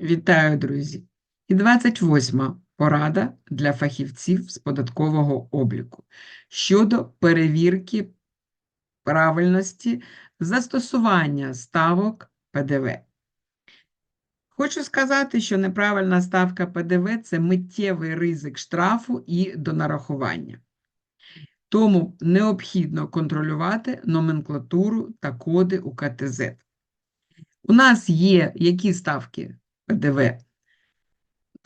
Вітаю, друзі! І 28 порада для фахівців з податкового обліку щодо перевірки правильності застосування ставок ПДВ. Хочу сказати, що неправильна ставка ПДВ – це миттєвий ризик штрафу і донарахування. Тому необхідно контролювати номенклатуру та коди у КТЗ. У нас є які ставки ПДВ?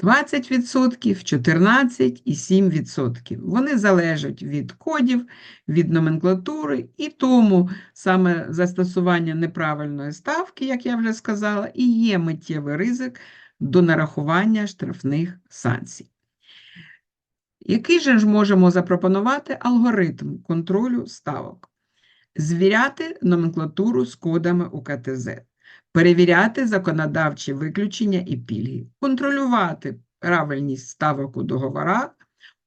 20%, 14 і 7%. Вони залежать від кодів, від номенклатури, і тому саме застосування неправильної ставки, як я вже сказала, і є миттєвий ризик до нарахування штрафних санкцій. Який же ж можемо запропонувати алгоритм контролю ставок? Звіряти номенклатуру з кодами у КТЗ перевіряти законодавчі виключення і пільги, контролювати правильність ставок у договорах,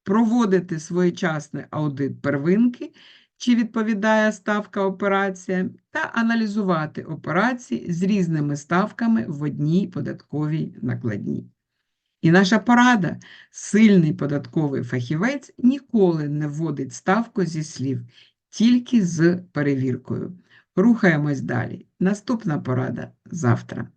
проводити своєчасний аудит первинки, чи відповідає ставка операціям, та аналізувати операції з різними ставками в одній податковій накладній. І наша порада – сильний податковий фахівець ніколи не вводить ставку зі слів, тільки з перевіркою. Рухаємось далі. Наступна порада завтра.